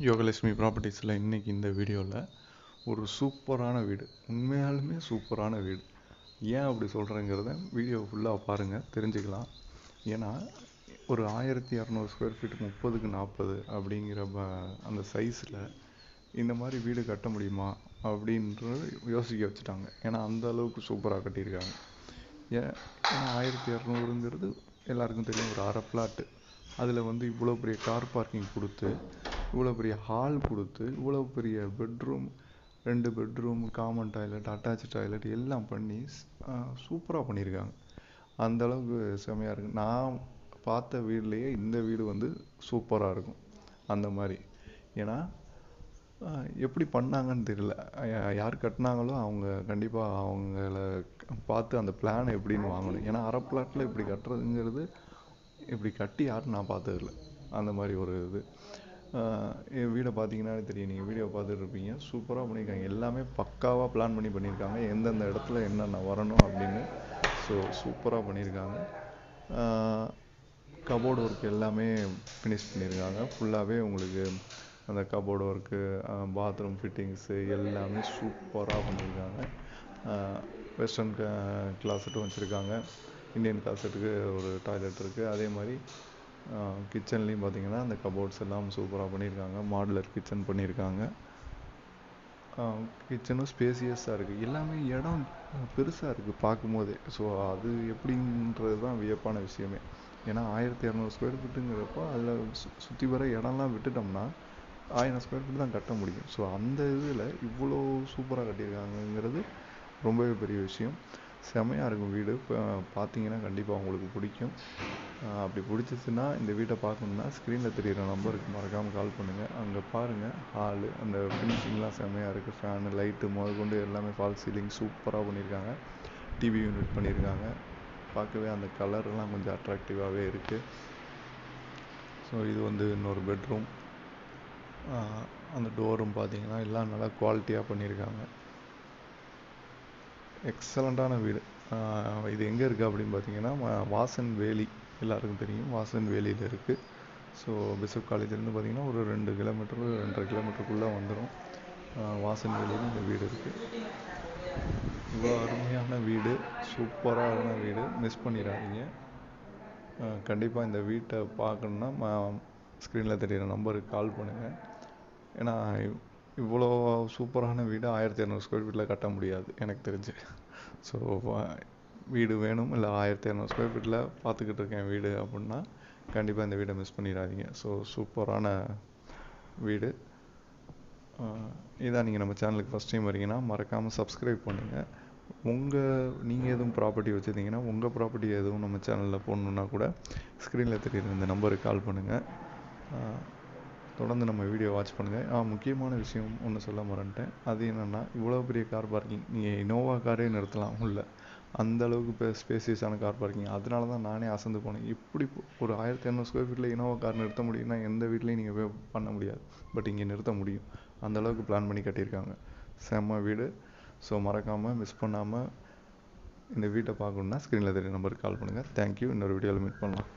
யோகலட்சுமி ப்ராப்பர்ட்டிஸில் இன்றைக்கி இந்த வீடியோவில் ஒரு சூப்பரான வீடு. உண்மையாலுமே சூப்பரான வீடு. ஏன் அப்படி சொல்கிறேங்கிறத வீடியோ ஃபுல்லாக பாருங்கள் தெரிஞ்சுக்கலாம். ஏன்னா ஒரு ஆயிரத்தி இரநூறு ஸ்கொயர் ஃபீட் முப்பதுக்கு நாற்பது அப்படிங்கிற ப- அந்த சைஸில் இந்த மாதிரி வீடு கட்ட முடியுமா அப்படின்றது யோசிக்க வச்சுட்டாங்க. ஏன்னா அந்த அளவுக்கு சூப்பராக கட்டியிருக்காங்க. ஏன் ஏன்னா ஆயிரத்தி இரநூறுங்கிறது எல்லாருக்கும் தெரியும் ஒரு அரை பிளாட்டு அதில் வந்து இவ்வளோ பெரிய கார் பார்க்கிங் கொடுத்து இவ்வளோ பெரிய ஹால் கொடுத்து இவ்வளோ பெரிய பெட்ரூம் ரெண்டு bedroom common toilet attach toilet எல்லாம் பண்ணி சூப்பராக பண்ணியிருக்காங்க. அந்தளவுக்கு செம்மையாக செமையாக இருக்குது நான் பார்த்த வீட்லேயே இந்த வீடு வந்து சூப்பராக இருக்கும். அந்த மாதிரி. ஏன்னா எப்படி பண்ணாங்கன்னு தெரியல. யார் கட்டினாங்களோ அவங்க கண்டிப்பாக அவங்கள பார்த்து அந்த பிளான் எப்படின்னு வாங்கணும். ஏன்னா அரை பிளாட்டில் இப்படி கட்டுறதுங்கிறது இப்படி கட்டி யாரும் நான் பார்த்ததில்ல. அந்த மாதிரி ஒரு இது. என் வீடை பார்த்தீங்கன்னாலே தெரியும். நீங்கள் வீடியோ பார்த்துட்டு இருப்பீங்க சூப்பராக பண்ணியிருக்காங்க. எல்லாமே பக்காவாக பிளான் பண்ணி பண்ணியிருக்காங்க. எந்தெந்த இடத்துல என்னென்ன வரணும் அப்படின்னு. ஸோ சூப்பராக பண்ணியிருக்காங்க. கபோர்டு ஒர்க் எல்லாமே ஃபினிஷ் பண்ணியிருக்காங்க. ஃபுல்லாகவே உங்களுக்கு அந்த கபோர்டு ஒர்க்கு பாத்ரூம் ஃபிட்டிங்ஸு எல்லாமே சூப்பராக பண்ணியிருக்காங்க. வெஸ்டர்ன் கிளாஸெட்டும் வச்சுருக்காங்க. இந்தியன் கிளாஸெட்டுக்கு ஒரு டாய்லெட் இருக்குது அதே மாதிரி கிச்சன்லேயும் பார்த்தீங்கன்னா அந்த கபோர்ட்ஸ் எல்லாம் சூப்பராக பண்ணியிருக்காங்க மாடுலர் கிச்சன் பண்ணியிருக்காங்க கிச்சனும் ஸ்பேசியஸாக இருக்குது எல்லாமே இடம் பெருசாக இருக்குது பார்க்கும்போதே. ஸோ அது எப்படின்றது தான் வியப்பான விஷயமே. ஏன்னா ஆயிரத்தி இரநூறு ஸ்கொயர் ஃபீட்டுங்கிறப்போ அதில் சு சுற்றி வர இடம்லாம் விட்டுட்டோம்னா ஆயிரம் ஸ்கொயர் ஃபீட் தான் கட்ட முடியும். ஸோ அந்த இதில் இவ்வளோ சூப்பராக கட்டியிருக்காங்கங்கிறது ரொம்பவே பெரிய விஷயம். செமையாக இருக்கும் வீடு. இப்போ பார்த்தீங்கன்னா கண்டிப்பாக உங்களுக்கு பிடிக்கும். அப்படி பிடிச்சிச்சுன்னா இந்த வீட்டை பார்க்கணுன்னா ஸ்க்ரீனில் தெரிகிற நம்பருக்கு மறக்காமல் கால் பண்ணுங்கள் அங்கே பாருங்கள் ஹாலு அந்த ஃபினிஷிங்லாம் செமையாக இருக்குது ஃபேனு லைட்டு முதற்கொண்டு எல்லாமே ஃபால் சீலிங் சூப்பராக பண்ணியிருக்காங்க டிவி யூனிட் பண்ணியிருக்காங்க பார்க்கவே அந்த கலர்லாம் கொஞ்சம் அட்ராக்டிவாகவே இருக்குது ஸோ இது வந்து இன்னொரு பெட்ரூம் அந்த டோரும் பார்த்தீங்கன்னா எல்லாம் நல்லா குவாலிட்டியாக பண்ணியிருக்காங்க எக்ஸலண்ட்டான வீடு. இது எங்கே இருக்குது அப்படின்னு பார்த்தீங்கன்னா வாசன் வேலி எல்லாருக்கும் தெரியும் வாசன் வேலியில் இருக்குது ஸோ பிஷப் காலேஜ்லேருந்து பார்த்தீங்கன்னா ஒரு ரெண்டு கிலோமீட்டர் ரெண்டரை கிலோமீட்டருக்குள்ளே வந்துடும் வாசன் வேலியில் இந்த வீடு இருக்குது இவ்வளோ அருமையான வீடு சூப்பரான வீடு. மிஸ் பண்ணிடாதீங்க. கண்டிப்பாக இந்த வீட்டை பார்க்கணுன்னா ஸ்க்ரீனில் தெரியிற நம்பருக்கு கால் பண்ணுங்கள் ஏன்னா இவ்வளோ சூப்பரான வீடு ஆயிரத்தி இரநூறு ஸ்கொயர் ஃபீட்டில் கட்ட முடியாது எனக்கு தெரிஞ்சு. ஸோ வீடு வேணும் இல்லை ஆயிரத்தி இரநூறு ஸ்கொயர் ஃபீட்டில் பார்த்துக்கிட்டு இருக்கேன் வீடு அப்படின்னா கண்டிப்பாக இந்த வீடை மிஸ் பண்ணிடாதீங்க. ஸோ சூப்பரான வீடு. இதான் நீங்கள் நம்ம சேனலுக்கு ஃபஸ்ட் டைம் வரீங்கன்னா மறக்காமல் சப்ஸ்கிரைப் பண்ணுங்கள் உங்கள் நீங்கள் எதுவும் ப்ராப்பர்ட்டி வச்சுருந்தீங்கன்னா உங்கள் ப்ராப்பர்ட்டி எதுவும் நம்ம சேனலில் போடணுன்னா கூட ஸ்க்ரீனில் தெரியுற இந்த நம்பருக்கு கால் பண்ணுங்கள் தொடர்ந்து நம்ம வீடியோ வாட்ச் பண்ணுங்கள் ஆ முக்கியமான விஷயம் ஒன்று சொல்ல மறந்துட்டேன். அது என்னென்னா இவ்வளோ பெரிய கார் பார்க்கிங் நீங்கள் இனோவா காரே நிறுத்தலாம் உள்ள. அந்த அளவுக்கு இப்போ ஸ்பேசியஸான கார் பார்க்கிங் அதனால தான் நானே அசந்து போனேன். இப்படி ஒரு ஆயிரத்தி இரநூறு ஸ்கொயர் ஃபீட்டில் இனோவா கார் நிறுத்த முடியும்னா எந்த வீட்லேயும் நீங்கள் போய் பண்ண முடியாது. பட் இங்கே நிறுத்த முடியும். அந்த அளவுக்கு பிளான் பண்ணி கட்டியிருக்காங்க. செம்ம வீடு. ஸோ மறக்காமல் மிஸ் பண்ணாமல் இந்த வீட்டை பார்க்கணுன்னா ஸ்க்ரீனில் தெரிய நம்பருக்கு கால் பண்ணுங்கள் தேங்க்யூ இன்னொரு வீடியோவில் மீட் பண்ணலாம்.